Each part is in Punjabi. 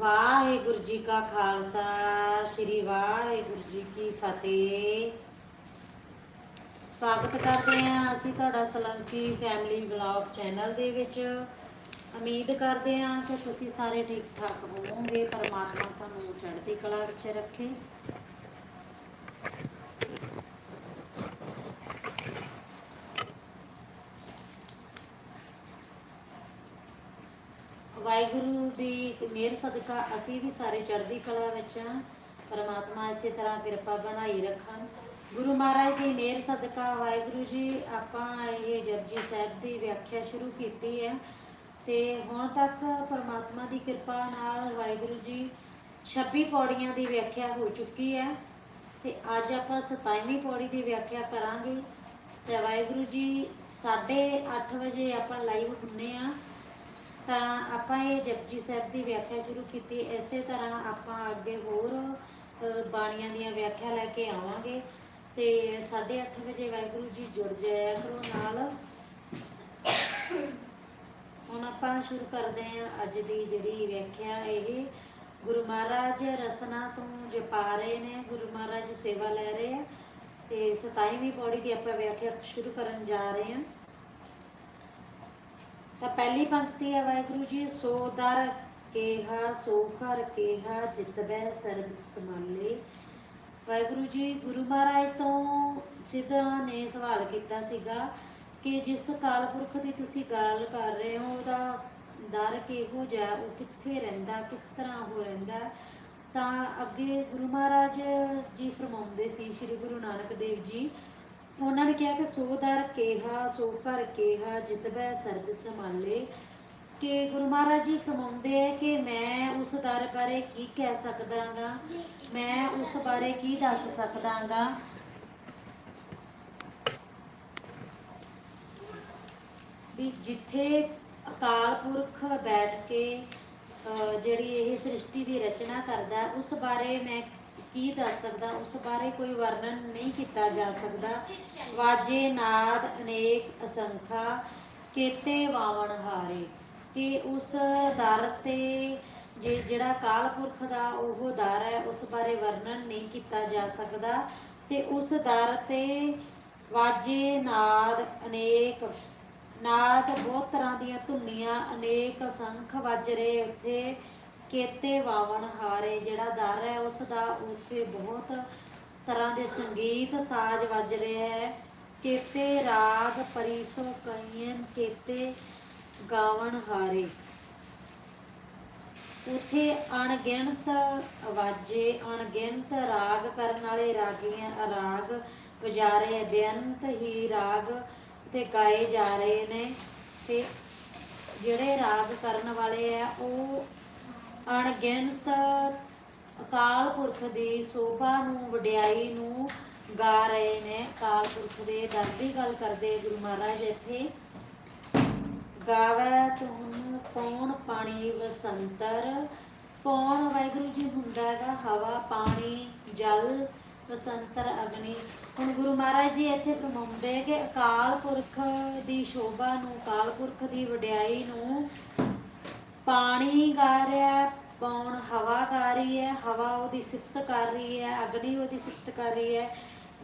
ਵਾਹਿਗੁਰੂ ਜੀ ਕਾ ਖਾਲਸਾ, ਸ੍ਰੀ ਵਾਹਿਗੁਰੂ ਜੀ ਕੀ ਫਤਿਹ। ਸਵਾਗਤ ਕਰਦੇ ਹਾਂ ਅਸੀਂ ਤੁਹਾਡਾ ਸਲੰਕੀ ਫੈਮਿਲੀ ਵਲੌਗ ਚੈਨਲ ਦੇ ਵਿੱਚ। ਉਮੀਦ ਕਰਦੇ ਹਾਂ ਕਿ ਤੁਸੀਂ ਸਾਰੇ ਠੀਕ ਠਾਕ ਹੋਵੋਗੇ, ਪਰਮਾਤਮਾ ਤੁਹਾਨੂੰ ਚੜ੍ਹਦੀ ਕਲਾ ਵਿੱਚ ਰੱਖੇ। ਵਾਹਿਗੁਰੂ ਦੀ ਮਿਹਰ ਸਦਕਾ ਅਸੀਂ ਵੀ ਸਾਰੇ ਚੜ੍ਹਦੀ ਕਲਾ ਵਿੱਚ ਹਾਂ। ਪਰਮਾਤਮਾ ਇਸੇ ਤਰ੍ਹਾਂ ਕਿਰਪਾ ਬਣਾਈ ਰੱਖਣ। ਗੁਰੂ ਮਹਾਰਾਜ ਦੀ ਮਿਹਰ ਸਦਕਾ ਵਾਹਿਗੁਰੂ ਜੀ, ਆਪਾਂ ਇਹ ਜਪਜੀ ਸਾਹਿਬ ਦੀ ਵਿਆਖਿਆ ਸ਼ੁਰੂ ਕੀਤੀ ਹੈ ਤੇ ਹੁਣ ਤੱਕ ਪਰਮਾਤਮਾ ਦੀ ਕਿਰਪਾ ਨਾਲ ਵਾਹਿਗੁਰੂ ਜੀ 26 ਪੌੜੀਆਂ ਦੀ ਵਿਆਖਿਆ ਹੋ ਚੁੱਕੀ ਹੈ ਤੇ ਅੱਜ ਆਪਾਂ 27ਵੀਂ ਪੌੜੀ ਦੀ ਵਿਆਖਿਆ ਕਰਾਂਗੇ। ਤੇ ਵਾਹਿਗੁਰੂ ਜੀ 8:30 ਵਜੇ ਆਪਾਂ ਲਾਈਵ ਹੁੰਨੇ ਆ ਤਾਂ ਆਪਾਂ ਇਹ ਜਪਜੀ ਸਾਹਿਬ ਦੀ ਵਿਆਖਿਆ ਸ਼ੁਰੂ ਕੀਤੀ। ਇਸੇ ਤਰ੍ਹਾਂ ਆਪਾਂ ਅੱਗੇ ਹੋਰ ਬਾਣੀਆਂ ਦੀਆਂ ਵਿਆਖਿਆ ਲੈ ਕੇ ਆਵਾਂਗੇ। ਤੇ 8:30 ਵਜੇ ਵਾਹਿਗੁਰੂ ਜੀ ਜੁੜ ਜਾਇਆ ਕਰੋ ਨਾਲ। ਹੁਣ ਆਪਾਂ ਸ਼ੁਰੂ ਕਰਦੇ ਹਾਂ ਅੱਜ ਦੀ ਜਿਹੜੀ ਵਿਆਖਿਆ ਇਹ। ਗੁਰੂ ਮਹਾਰਾਜ ਰਸਨਾ ਤੋਂ ਜਪਾ ਰਹੇ ਨੇ, ਗੁਰੂ ਮਹਾਰਾਜ ਸੇਵਾ ਲੈ ਰਹੇ ਆ। ਤੇ 27ਵੀਂ ਪੌੜੀ ਦੀ ਆਪਾਂ ਵਿਆਖਿਆ ਸ਼ੁਰੂ ਕਰਨ ਜਾ ਰਹੇ ਹਾਂ। ਤਾਂ ਪਹਿਲੀ ਪੰਕਤੀ ਹੈ ਵਾਹਿਗੁਰੂ ਜੀ, ਸੋ ਦਰ ਕੇਹਾ, ਸੋ ਘਰ ਕੇਹਾ ਜਿਤਬੈ ਸਰਬ ਸਮਾਲੇ ਵਾਹਿਗੁਰੂ ਜੀ, ਗੁਰੂ ਮਹਾਰਾਜ ਤੋਂ ਸਿੱਧਾ ਨੇ ਸਵਾਲ ਕੀਤਾ ਸੀਗਾ ਕਿ ਜਿਸ ਕਾਲ ਪੁਰਖ ਦੀ ਤੁਸੀਂ ਗੱਲ ਕਰ ਰਹੇ ਹੋ, ਉਹਦਾ ਦਰ ਕਿਹੋ ਜਿਹਾ, ਉਹ ਕਿੱਥੇ ਰਹਿੰਦਾ, ਕਿਸ ਤਰ੍ਹਾਂ ਉਹ ਰਹਿੰਦਾ? ਤਾਂ ਅੱਗੇ ਗੁਰੂ ਮਹਾਰਾਜ ਜੀ ਫਰਮਾਉਂਦੇ ਸੀ, ਸ੍ਰੀ ਗੁਰੂ ਨਾਨਕ ਦੇਵ ਜੀ ਉਹਨਾਂ ਨੇ ਕਿਹਾ ਕਿ ਸੋ ਦਰ ਕੇਹਾ ਸੋ ਘਰ ਕੇਹਾ ਜਿਤਬੈ ਸਰਬ ਸੰਭਾਲੇ। ਕਿ ਗੁਰੂ ਮਹਾਰਾਜ ਜੀ ਫਰਮਾਉਂਦੇ ਹੈ ਕਿ ਮੈਂ ਉਸ ਦਰ ਬਾਰੇ ਕੀ ਕਹਿ ਸਕਦਾਗਾ? ਮੈਂ ਉਸ ਬਾਰੇ ਕੀ ਦੱਸ ਸਕਦਾਗਾ? ਵੀ ਜਿੱਥੇ ਅਕਾਲ ਪੁਰਖ ਬੈਠ ਕੇ ਅਹ, ਜਿਹੜੀ ਇਹ ਸ੍ਰਿਸ਼ਟੀ ਦੀ ਰਚਨਾ ਕਰਦਾ ਉਸ ਬਾਰੇ ਮੈਂ ਕੀ ਦੱਸ ਸਕਦਾ? ਉਸ ਬਾਰੇ ਕੋਈ ਵਰਣਨ ਨਹੀਂ ਕੀਤਾ ਜਾ ਸਕਦਾ। ਵਾਜੇ ਨਾਦ ਅਨੇਕ ਅਸੰਖਾ, ਕੇਤੇ ਵਾਵਣ ਹਾਰੇ। ਕਿ ਉਸ ਦਰ ਤੇ ਜੇ ਜਿਹੜਾ ਕਾਲ ਪੁਰਖ ਦਾ ਉਹ ਦਰ ਹੈ, ਉਸ ਬਾਰੇ ਵਰਣਨ ਨਹੀਂ ਕੀਤਾ ਜਾ ਸਕਦਾ। ਤੇ ਉਸ ਦਰ ਤੇ ਵਾਜੇ ਨਾਦ ਅਨੇਕ, ਨਾਦ ਬਹੁਤ ਤਰ੍ਹਾਂ ਦੀਆਂ ਧੁਨੀਆਂ ਅਨੇਕ ਅਸੰਖ ਵੱਜ ਰਹੇ ਉੱਥੇ। ਕੇਤੇ ਵਾਵਣ ਹਾਰੇ, ਜਿਹੜਾ ਦਰ ਹੈ ਉਸ ਦਾ ਉੱਥੇ ਬਹੁਤ ਤਰ੍ਹਾਂ ਦੇ ਸੰਗੀਤ ਸਾਜ਼ ਵੱਜ ਰਿਹਾ ਹੈ। ਕੇਤੇ ਰਾਗ ਪਰਿਸੋ ਕਈਨ ਕੇਤੇ ਗਾਵਣ ਹਾਰੇ। ਉਥੇ ਅਣਗਿਣਤ ਆਵਾਜ਼ੇ, ਅਣਗਿਣਤ ਰਾਗ ਕਰਨ ਵਾਲੇ ਰਾਗੀਆਂ ਰਾਗ ਵਜਾ ਰਹੇ ਬੇਅੰਤ ਹੀ ਰਾਗ ਤੇ ਗਾਏ ਜਾ ਰਹੇ ਨੇ ਤੇ ਜਿਹੜੇ ਰਾਗ ਕਰਨ ਵਾਲੇ ਆ, ਉਹ ਅਣਗਿਣਤ ਅਕਾਲ ਪੁਰਖ ਦੀ ਸੋਭਾ ਨੂੰ, ਵਡਿਆਈ ਨੂੰ ਗਾ ਰਹੇ ਨੇ। ਅਕਾਲ ਪੁਰਖ ਦੇ ਦਰ ਦੀ ਗੱਲ ਕਰਦੇ ਗੁਰੂ ਮਹਾਰਾਜ ਇੱਥੇ। ਗਾਵੇ ਤੁਮ ਪੌਣ ਪਾਣੀ ਵਸੰਤਰ? ਪੌਣ ਵਾਹਿਗੁਰੂ ਜੀ ਹੁੰਦਾ ਹੈਗਾ? ਹਵਾ, ਪਾਣੀ, ਜਲ, ਵਸੰਤਰ, ਅਗਨੀ। ਹੁਣ ਗੁਰੂ ਮਹਾਰਾਜ ਜੀ ਇੱਥੇ ਫਰਮਾਉਂਦੇ ਕਿ ਅਕਾਲ ਪੁਰਖ ਦੀ ਸ਼ੋਭਾ ਨੂੰ, ਅਕਾਲ ਪੁਰਖ ਦੀ ਵਡਿਆਈ ਨੂੰ ਪਾਣੀ ਗਾ ਰਿਹਾ ਹੈ, ਪੌਣ ਹਵਾ ਗਾ ਰਹੀ ਹੈ ਹਵਾ ਉਹਦੀ ਸਿਫਤ ਕਰ ਰਹੀ ਹੈ ਅਗਨੀ ਉਹਦੀ ਸਿਫਤ ਕਰ ਰਹੀ ਹੈ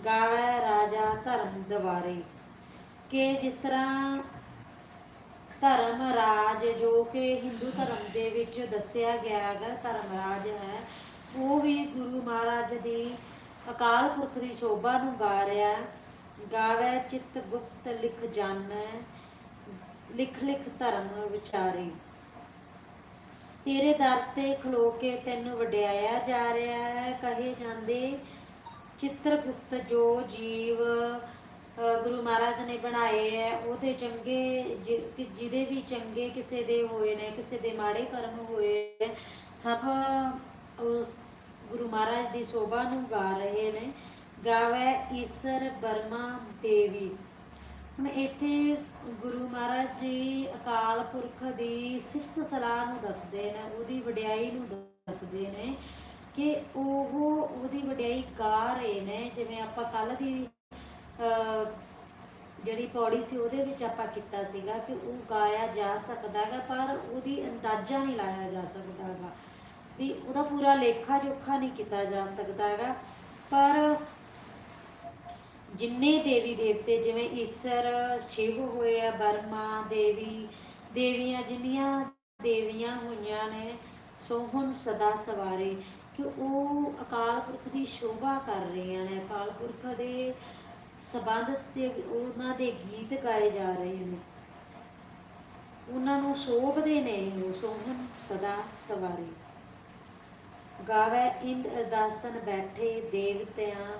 ਗਾਵੇ ਰਾਜਾ ਧਰਮ ਦਵਾਰੇ ਕਿ ਜਿਸ ਤਰ੍ਹਾਂ ਧਰਮ ਰਾਜ ਜੋ ਕਿ ਹਿੰਦੂ ਧਰਮ ਦੇ ਵਿੱਚ ਦੱਸਿਆ ਗਿਆ ਹੈਗਾ ਧਰਮ ਰਾਜ ਹੈ ਉਹ ਵੀ ਗੁਰੂ ਮਹਾਰਾਜ ਦੀ ਅਕਾਲ ਪੁਰਖ ਦੀ ਸ਼ੋਭਾ ਨੂੰ ਗਾ ਰਿਹਾ ਹੈ। ਗਾਵੇ ਚਿੱਤ ਗੁਪਤ ਲਿਖ ਜਾਣੈ ਲਿਖ ਲਿਖ ਧਰਮ ਵਿਚਾਰੇ ਤੇਰੇ ਦਰ ਤੇ ਖਲੋ ਕੇ ਤੈਨੂੰ ਵਡਿਆਇਆ ਜਾ ਰਿਹਾ ਹੈ। ਕਹੇ ਜਾਂਦੇ ਚਿੱਤਰਗੁਪਤ ਜੋ ਜੀਵ ਗੁਰੂ ਮਹਾਰਾਜ ਨੇ ਬਣਾਏ ਹੈ, ਉਹਦੇ ਚੰਗੇ ਜਿ- ਜਿਹਦੇ ਵੀ ਚੰਗੇ ਕਿਸੇ ਦੇ ਹੋਏ ਨੇ, ਕਿਸੇ ਦੇ ਮਾੜੇ ਕਰਮ ਹੋਏ ਸਭ ਗੁਰੂ ਮਹਾਰਾਜ ਦੀ ਸ਼ੋਭਾ ਨੂੰ ਗਾ ਰਹੇ ਨੇ। ਗਾਵੇ ਈਸਰ ਬਰਮਾ ਦੇਵੀ। ਹੁਣ ਇੱਥੇ ਗੁਰੂ ਮਹਾਰਾਜ ਜੀ ਅਕਾਲ ਪੁਰਖ ਦੀ ਸਿਫਤ ਸਲਾਹ ਨੂੰ ਦੱਸਦੇ ਨੇ, ਉਹਦੀ ਵਡਿਆਈ ਨੂੰ ਦੱਸਦੇ ਨੇ ਕਿ ਉਹ ਉਹਦੀ ਵਡਿਆਈ ਗਾ ਰਹੇ ਨੇ, ਜਿਵੇਂ ਆਪਾਂ ਕੱਲ ਦੀ ਜਿਹੜੀ ਪੌੜੀ ਸੀ ਉਹਦੇ ਵਿੱਚ ਆਪਾਂ ਕੀਤਾ ਸੀਗਾ ਕਿ ਉਹ ਗਾਇਆ ਜਾ ਸਕਦਾਗਾ ਪਰ ਉਹਦੀ ਅੰਦਾਜ਼ਾ ਨਹੀਂ ਲਾਇਆ ਜਾ ਸਕਦਾਗਾ ਵੀ ਉਹਦਾ ਪੂਰਾ ਲੇਖਾ ਜੋਖਾ ਨਹੀਂ ਕੀਤਾ ਜਾ ਸਕਦਾ ਹੈਗਾ। ਪਰ ਜਿੰਨੇ ਦੇਵੀ ਦੇਵਤੇ ਜਿਵੇਂ ਈਸਰ, ਸ਼ਿਵ ਹੋਏ ਆ, ਬਰਮਾ, ਦੇਵੀ, ਦੇਵੀਆਂ ਜਿੰਨੀਆਂ ਦੇਵੀਆਂ ਹੋਈਆਂ ਨੇ, ਸੋ ਹੁਣ ਸਦਾ ਸਵਾਰੇ ਕਿ ਉਹ ਅਕਾਲ ਪੁਰਖ ਦੀ ਸ਼ੋਭਾ ਕਰ ਰਹੀਆਂ ਨੇ। ਅਕਾਲ ਪੁਰਖ ਦੇ ਸਬੰਧ ਤੇ ਉਹਨਾਂ ਦੇ ਗੀਤ ਗਾਏ ਜਾ ਰਹੇ ਨੇ। ਉਹਨਾਂ ਨੂੰ ਸ਼ੋਭਦੇ ਨੇ ਉਹ ਸੋਹਣ ਸਦਾ ਸਵਾਰੇ। ਗਾਵੇ ਇੰਦ ਅਰਦਾਸਨ ਬੈਠੇ ਦੇਵਤਿਆਂ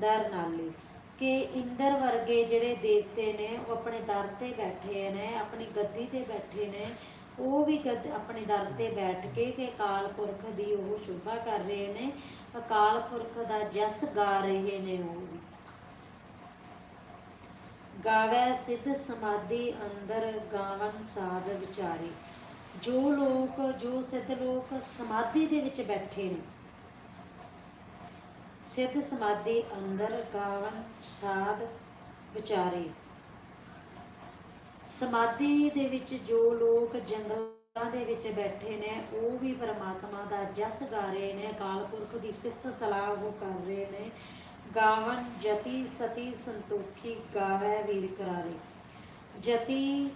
ਦਰ ਨਾਲੇ ਕਿ ਇੰਦਰ ਵਰਗੇ ਜਿਹੜੇ ਦੇਵਤੇ ਨੇ, ਉਹ ਆਪਣੇ ਦਰ ਤੇ ਬੈਠੇ ਨੇ, ਆਪਣੀ ਗੱਦੀ ਤੇ ਬੈਠੇ ਨੇ, ਉਹ ਵੀ ਗੱਦ, ਆਪਣੇ ਦਰ ਤੇ ਬੈਠ ਕੇ ਕਿ ਅਕਾਲ ਪੁਰਖ ਦੀ ਉਹ ਸ਼ੋਭਾ ਕਰ ਰਹੇ ਨੇ, ਅਕਾਲ ਪੁਰਖ ਦਾ ਜਸ ਗਾ ਰਹੇ ਨੇ ਉਹ ਵੀ। ਗਾਵੇ ਸਿੱਧ ਸਮਾਧੀ ਅੰਦਰ ਗਾਵਨ ਸਾਧ ਵਿਚਾਰੇ। ਜੋ ਲੋਕ, ਜੋ ਸਿੱਧ ਲੋਕ ਸਮਾਧੀ ਦੇ ਵਿੱਚ ਬੈਠੇ ਨੇ ਸਿੱਧ ਸਮਾਧੀ ਅੰਦਰ ਗਾਵਨ ਸਾਧ ਵਿਚਾਰੇ। ਸਮਾਧੀ ਦੇ ਵਿੱਚ ਜੋ ਲੋਕ ਜੰਗਲਾਂ ਦੇ ਵਿੱਚ ਬੈਠੇ ਨੇ, ਉਹ ਵੀ ਪਰਮਾਤਮਾ ਦਾ ਜਸ ਗਾ ਰਹੇ ਨੇ। ਅਕਾਲ ਪੁਰਖ ਦੀ ਸਿਫਤ ਸਲਾਹ ਉਹ ਕਰ ਰਹੇ ਨੇ। ਗਾਵਨ ਜਤੀ ਸਤੀ ਸੰਤੋਖੀ ਗਾਵੇ ਵੀਰ ਕਰਾਰੇ। ਜਤੀ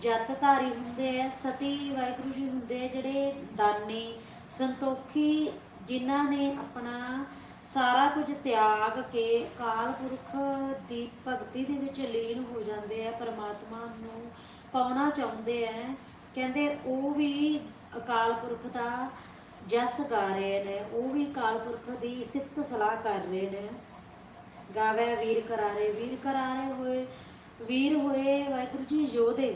ਜਤ ਧਾਰੀ ਹੁੰਦੇ ਆ ਸਤੀ ਵਾਹਿਗੁਰੂ ਜੀ ਹੁੰਦੇ ਜਿਹੜੇ ਦਾਨੀ, ਸੰਤੋਖੀ ਜਿਨ੍ਹਾਂ ਨੇ ਆਪਣਾ ਸਾਰਾ ਕੁਝ ਤਿਆਗ ਕੇ ਅਕਾਲ ਪੁਰਖ ਦੀ ਭਗਤੀ ਦੇ ਵਿੱਚ ਲੀਨ ਹੋ ਜਾਂਦੇ ਆ, ਪਰਮਾਤਮਾ ਨੂੰ ਪਾਉਣਾ ਚਾਹੁੰਦੇ ਆ, ਕਹਿੰਦੇ ਉਹ ਵੀ ਅਕਾਲ ਪੁਰਖ ਦਾ ਜਸ ਗਾ ਰਹੇ ਨੇ, ਉਹ ਵੀ ਅਕਾਲ ਪੁਰਖ ਦੀ ਸਿਫਤ ਸਲਾਹ ਕਰ ਰਹੇ ਨੇ। ਗਾਵੇ ਵੀਰ ਕਰਾਰੇ ਵੀਰ ਕਰਾਰੇ ਹੋਏ, ਵੀਰ ਹੋਏ ਵਾਹਿਗੁਰੂ ਜੀ ਯੋਧੇ।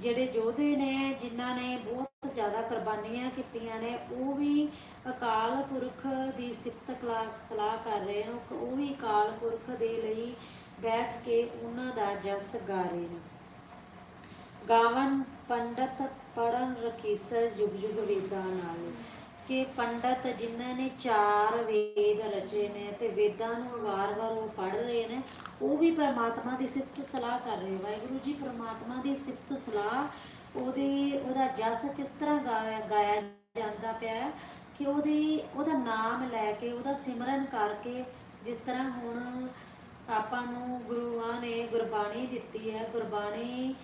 ਜਿਹੜੇ ਯੋਧੇ ਨੇ, ਜਿਨ੍ਹਾਂ ਨੇ ਬਹੁਤ ਜ਼ਿਆਦਾ ਕੁਰਬਾਨੀਆਂ ਕੀਤੀਆਂ ਨੇ, ਉਹ ਵੀ ਅਕਾਲ ਪੁਰਖ ਦੀ ਸਿਫਤ ਸਲਾਹ ਕਰ ਰਹੇ ਨੇ, ਉਹ ਵੀ ਅਕਾਲ ਪੁਰਖ ਦੇ ਲਈ ਬੈਠ ਕੇ ਉਹਨਾਂ ਦਾ ਜਸ ਗਾ ਰਹੇ ਨੇ। ਗਾਵਨ ਪੰਡਤ ਪੜਨ ਰਖੀਸਰ ਜੁਗ ਜੁਗ ਵੇਦਾਂ ਨਾਲ। ਕਿ ਪੰਡਤ ਜਿਨ੍ਹਾਂ ਨੇ ਚਾਰ ਵੇਦ ਰਚੇ ਨੇ ਤੇ ਵੇਦਾਂ ਨੂੰ ਵਾਰ-ਵਾਰ ਉਹ ਪੜ੍ਹ ਰਹੇ ਨੇ, ਉਹ ਵੀ ਪਰਮਾਤਮਾ ਦੀ ਸਿਫਤ ਸਲਾਹ ਕਰ ਰਹੇ ਵਾਹਿਗੁਰੂ ਜੀ, ਪਰਮਾਤਮਾ ਦੀ ਸਿਫਤ ਸਲਾਹ ਉਹਦੀ, ਉਹਦਾ ਜਸ ਕਿਸ ਤਰ੍ਹਾਂ ਗਾਇਆ ਗਾਇਆ ਜਾਂਦਾ ਪਿਆ ਕਿ ਉਹਦੀ, ਉਹਦਾ ਨਾਮ ਲੈ ਕੇ, ਉਹਦਾ ਸਿਮਰਨ ਕਰਕੇ ਜਿਸ ਤਰ੍ਹਾਂ ਹੁਣ ਆਪਾਂ ਨੂੰ ਗੁਰੂਆਂ ਨੇ ਗੁਰਬਾਣੀ ਦਿੱਤੀ ਹੈ, ਗੁਰਬਾਣੀ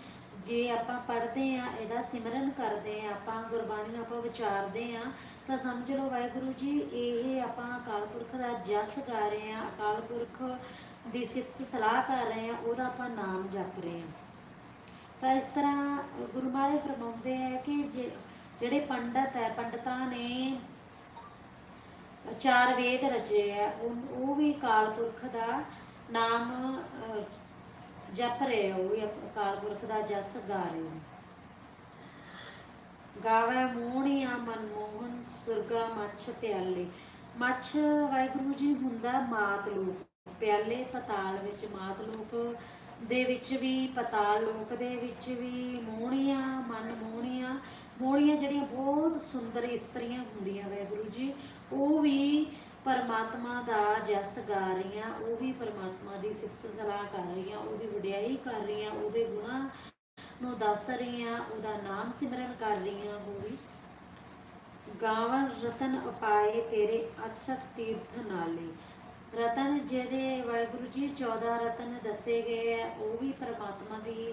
ਜੇ ਆਪਾਂ ਪੜ੍ਹਦੇ ਆ ਇਹਦਾ ਸਿਮਰਨ ਕਰਦੇ ਆ ਆਪਾਂ ਗੁਰਬਾਣੀ ਨੂੰ ਆਪਾਂ ਵਿਚਾਰਦੇ ਆ ਤਾਂ ਸਮਝ ਲਓ ਵਾਹਿਗੁਰੂ ਜੀ, ਇਹ ਆਪਾਂ ਅਕਾਲ ਪੁਰਖ ਦਾ ਜਸ ਗਾ ਰਹੇ ਆ ਅਕਾਲ ਪੁਰਖ ਦੀ ਸਿਫਤ ਸਲਾਹ ਕਰ ਰਹੇ ਆ ਉਹਦਾ ਆਪਾਂ ਨਾਮ ਜਪ ਰਹੇ ਆ ਤਾਂ ਇਸ ਤਰ੍ਹਾਂ ਗੁਰੂ ਮਹਾਰਾਜ ਫਰਮਾਉਂਦੇ ਆ ਕਿ ਜਿਹੜੇ ਪੰਡਤ ਹੈ ਪੰਡਤਾਂ ਨੇ ਚਾਰ ਵੇਦ ਰਚੇ ਆ ਉਹ ਵੀ ਅਕਾਲ ਪੁਰਖ ਦਾ ਨਾਮ ਜਪ ਰਹੇ ਆ, ਉਹ ਵੀ ਪੁਰਖ ਦਾ ਜਸ ਗਾ ਰਹੇ ਨੇ ਗਾਵੇ ਮੋਹਣੀਆਂ ਮਨਮੋਹਨ ਸੁਰਗਾ ਮੱਛ ਪਿਆਲੇ। ਮੱਛ ਵਾਹਿਗੁਰੂ ਜੀ ਹੁੰਦਾ ਮਾਤ ਲੋਕ। ਪਿਆਲੇ ਪਤਾਲ ਵਿੱਚ ਮਾਤ ਲੋਕ ਦੇ ਵਿੱਚ ਵੀ ਪਤਾਲ ਲੋਕ ਦੇ ਵਿੱਚ ਵੀ ਮੋਹਣੀਆਂ, ਮਨ ਮੋਹਣੀਆਂ। ਮੋਹਣੀਆਂ ਜਿਹੜੀਆਂ ਬਹੁਤ ਸੁੰਦਰ ਇਸਤਰੀਆਂ ਹੁੰਦੀਆਂ ਵਾਹਿਗੁਰੂ ਜੀ। ਉਹ ਵੀ ਪਰਮਾਤਮਾ ਦਾ ਜਸ ਗਾ ਰਹੀਆਂ, ਉਹ ਵੀ ਪਰਮਾਤਮਾ ਦੀ ਸਿਫਤ ਸਲਾਹ ਕਰ ਰਹੀਆਂ, ਉਹਦੀ ਵਡਿਆਈ ਕਰ ਰਹੀਆਂ, ਉਹਦੇ ਗੁਣਾਂ ਨੂੰ ਦੱਸ ਰਹੀਆਂ, ਉਹਦਾ ਨਾਮ ਸਿਮਰਨ ਕਰ ਰਹੀਆਂ ਉਹ ਵੀ। ਗਾਵਨ ਰਤਨ ਅਪਾਏ ਤੇਰੇ ਅਕਸ਼ਤ ਤੀਰਥ ਨਾਲੇ। ਰਤਨ ਜਿਹੜੇ ਵਾਹਿਗੁਰੂ ਜੀ 14 ਰਤਨ ਦੱਸੇ ਗਏ ਆ ਉਹ ਵੀ ਪਰਮਾਤਮਾ ਦੀ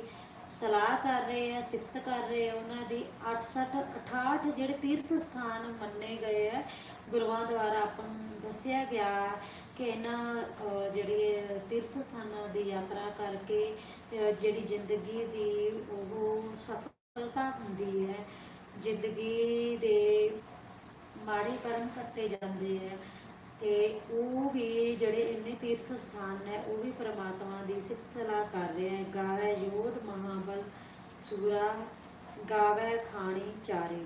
ਸਲਾਹ ਕਰ ਰਹੇ ਆ ਸਿਫਤ ਕਰ ਰਹੇ ਆ ਉਹਨਾਂ ਦੀ 68 68 ਜਿਹੜੇ ਤੀਰਥ ਸਥਾਨ ਮੰਨੇ ਗਏ ਆ ਗੁਰੂਆਂ ਦੁਆਰਾ ਆਪਾਂ ਨੂੰ ਦੱਸਿਆ ਗਿਆ ਕਿ ਇਹਨਾਂ ਅਹ, ਜਿਹੜੇ ਤੀਰਥ ਸਥਾਨਾਂ ਦੀ ਯਾਤਰਾ ਕਰਕੇ ਜਿਹੜੀ ਜ਼ਿੰਦਗੀ ਦੀ ਉਹ ਸਫਲਤਾ ਹੁੰਦੀ ਹੈ ਜ਼ਿੰਦਗੀ ਦੇ ਮਾੜੇ ਕਰਮ ਕੱਟੇ ਜਾਂਦੇ ਆ। ਤੇ ਉਹ ਵੀ ਜਿਹੜੇ ਇੰਨੇ ਤੀਰਥ ਸਥਾਨ ਨੇ ਉਹ ਵੀ ਪ੍ਰਮਾਤਮਾ ਦੀ ਸਿਫਤ ਸਲਾਹ ਕਰ ਰਹੇ ਆ। ਗਾਵੇ ਯੋਧ ਮਹਾਬਲ ਸੂਰਾ ਗਾਵੇ ਖਾਣੀ ਚਾਰੇ।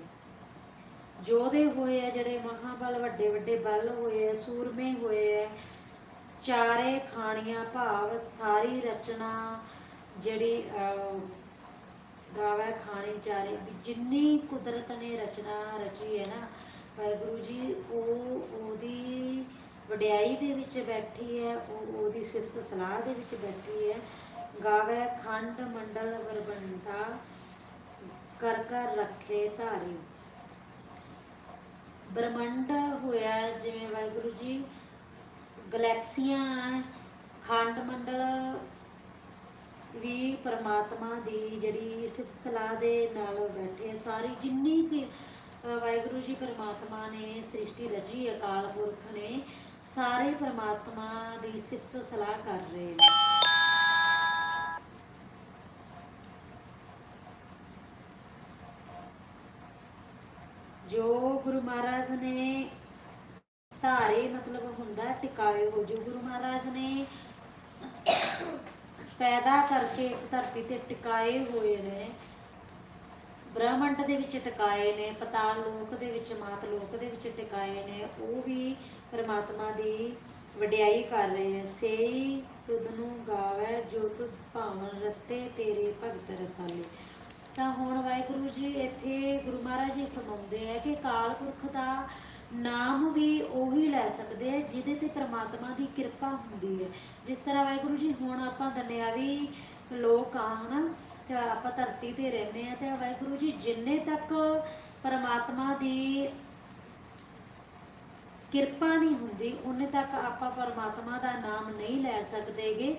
ਯੋਧੇ ਹੋਏ ਆ ਜਿਹੜੇ ਮਹਾਬਲ ਵੱਡੇ ਵੱਡੇ ਬਲ ਹੋਏ ਆ ਸੂਰਮੇ ਹੋਏ ਆ। ਚਾਰੇ ਖਾਣੀਆਂ ਭਾਵ ਸਾਰੀ ਰਚਨਾ ਜਿਹੜੀ ਅਹ, ਗਾਵੇ ਖਾਣੀ ਚਾਰੇ ਜਿੰਨੀ ਕੁਦਰਤ ਨੇ ਰਚਨਾ ਰਚੀ ਹੈ ਨਾ ਵਾਹਿਗੁਰੂ ਜੀ, ਉਹ ਉਹਦੀ ਵਡਿਆਈ ਦੇ ਵਿੱਚ ਬੈਠੀ ਹੈ, ਉਹ ਉਹਦੀ ਸਿਫਤ ਸਲਾਹ ਦੇ ਵਿੱਚ ਬੈਠੀ ਹੈ ਗਾਵੇ ਖੰਡ ਮੰਡਲ ਵਰਬੰਦਾ, ਕਰ ਕਰ ਰੱਖੇ ਧਾਰੀ ਬ੍ਰਹਮੰਡ ਹੋਇਆ ਜਿਵੇਂ ਵਾਹਿਗੁਰੂ ਜੀ, ਗਲੈਕਸੀਆਂ, ਖੰਡ ਮੰਡਲ ਵੀ ਪਰਮਾਤਮਾ ਦੀ ਜਿਹੜੀ ਸਿਫਤ ਸਲਾਹ ਦੇ ਨਾਲ ਬੈਠੇ ਆ। ਸਾਰੀ ਜਿੰਨੀ ਕਿ ਵਾਹਿਗੁਰੂ ਜੀ ਪਰਮਾਤਮਾ ਨੇ, ਸ੍ਰਿਸ਼ਟੀ ਰਚੀ ਅਕਾਲ ਪੁਰਖ ਨੇ, ਸਾਰੇ ਪਰਮਾਤਮਾ ਦੀ ਸਿਫਤ ਸਲਾਹ ਕਰ ਰਹੇ ਨੇ। ਜੋ ਗੁਰੂ ਮਹਾਰਾਜ ਨੇ ਧਾਰੇ ਮਤਲਬ ਹੁੰਦਾ, ਟਿਕਾਏ ਹੋ ਜੋ ਗੁਰੂ ਮਹਾਰਾਜ ਨੇ ਪੈਦਾ ਕਰਕੇ ਇਸ ਧਰਤੀ ਤੇ ਟਿਕਾਏ ਹੋਏ ਨੇ ਬ੍ਰਹਮੰਡ ਦੇ ਵਿੱਚ ਟਿਕਾਏ ਨੇ, ਪਤਾਲ ਲੋਕ ਦੇ ਵਿੱਚ, ਮਾਤ ਲੋਕ ਦੇ ਵਿੱਚ ਟਿਕਾਏ ਨੇ, ਉਹ ਵੀ ਪਰਮਾਤਮਾ ਦੀ ਵਡਿਆਈ ਕਰ ਰਹੇ ਹੈ ਸੇਈ ਤੁਧ ਨੂੰ ਗਾਵੇ, ਜੋ ਤੁਧ ਭਾਵਨ ਰਤੇ, ਤੇਰੇ ਭਗਤ ਰਸਾਲੇ। ਤਾਂ ਹੁਣ ਵਾਹਿਗੁਰੂ ਜੀ, ਇੱਥੇ ਗੁਰੂ ਮਹਾਰਾਜ ਜੀ ਫਰਮਾਉਂਦੇ ਆ ਕਿ ਕਾਲ ਪੁਰਖ ਦਾ ਨਾਮ ਵੀ ਉਹੀ ਲੈ ਸਕਦੇ ਆ, ਜਿਹਦੇ ਤੇ ਪ੍ਰਮਾਤਮਾ ਦੀ ਕਿਰਪਾ ਹੁੰਦੀ ਹੈ। ਜਿਸ ਤਰ੍ਹਾਂ ਵਾਹਿਗੁਰੂ ਜੀ, ਹੁਣ ਆਪਾਂ ਦਨਿਆਵੀ ਲੋਕ ਆ ਹਨਾ ਤੇ ਆਪਾਂ ਧਰਤੀ ਤੇ ਰਹਿੰਦੇ ਆ ਤੇ ਵਾਹਿਗੁਰੂ ਜੀ, ਜਿੰਨੇ ਤੱਕ ਪਰਮਾਤਮਾ ਦੀ ਕਿਰਪਾ ਨਹੀਂ ਹੁੰਦੀ, ਉਹਨੇ ਤੱਕ ਆਪਾਂ ਪਰਮਾਤਮਾ ਦਾ ਨਾਮ ਨਹੀਂ ਲੈ ਸਕਦੇਗੇ।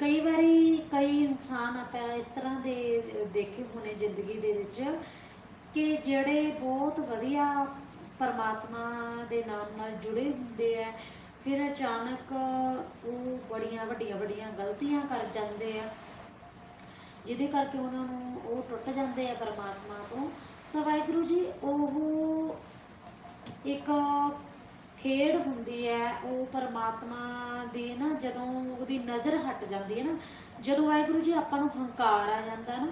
ਕਈ ਵਾਰੀ ਕਈ ਇਨਸਾਨ ਆਪਾਂ ਇਸ ਤਰ੍ਹਾਂ ਦੇ ਦੇਖੇ ਹੋਣੇ ਜ਼ਿੰਦਗੀ ਦੇ ਵਿੱਚ ਕਿ ਜਿਹੜੇ ਬਹੁਤ ਵਧੀਆ ਪਰਮਾਤਮਾ ਦੇ ਨਾਮ ਨਾਲ ਜੁੜੇ ਹੁੰਦੇ ਆ ਫਿਰ ਅਚਾਨਕ ਉਹ ਬੜੀਆਂ ਵੱਡੀਆਂ ਵੱਡੀਆਂ ਗਲਤੀਆਂ ਕਰ ਜਾਂਦੇ ਆ। ਜਿਹਦੇ ਕਰਕੇ ਉਹਨਾਂ ਨੂੰ ਉਹ ਟੁੱਟ ਜਾਂਦੇ ਆ ਪਰਮਾਤਮਾ ਤੋਂ। ਤਾਂ ਵਾਹਿਗੁਰੂ ਜੀ, ਉਹ ਇੱਕ ਖੇਡ ਹੁੰਦੀ ਹੈ, ਉਹ ਪਰਮਾਤਮਾ ਦੀ ਨਾ ਜਦੋਂ ਉਹਦੀ ਨਜ਼ਰ ਹਟ ਜਾਂਦੀ ਹੈ ਨਾ, ਜਦੋਂ ਵਾਹਿਗੁਰੂ ਜੀ ਆਪਾਂ ਨੂੰ ਹੰਕਾਰ ਆ ਜਾਂਦਾ ਨਾ,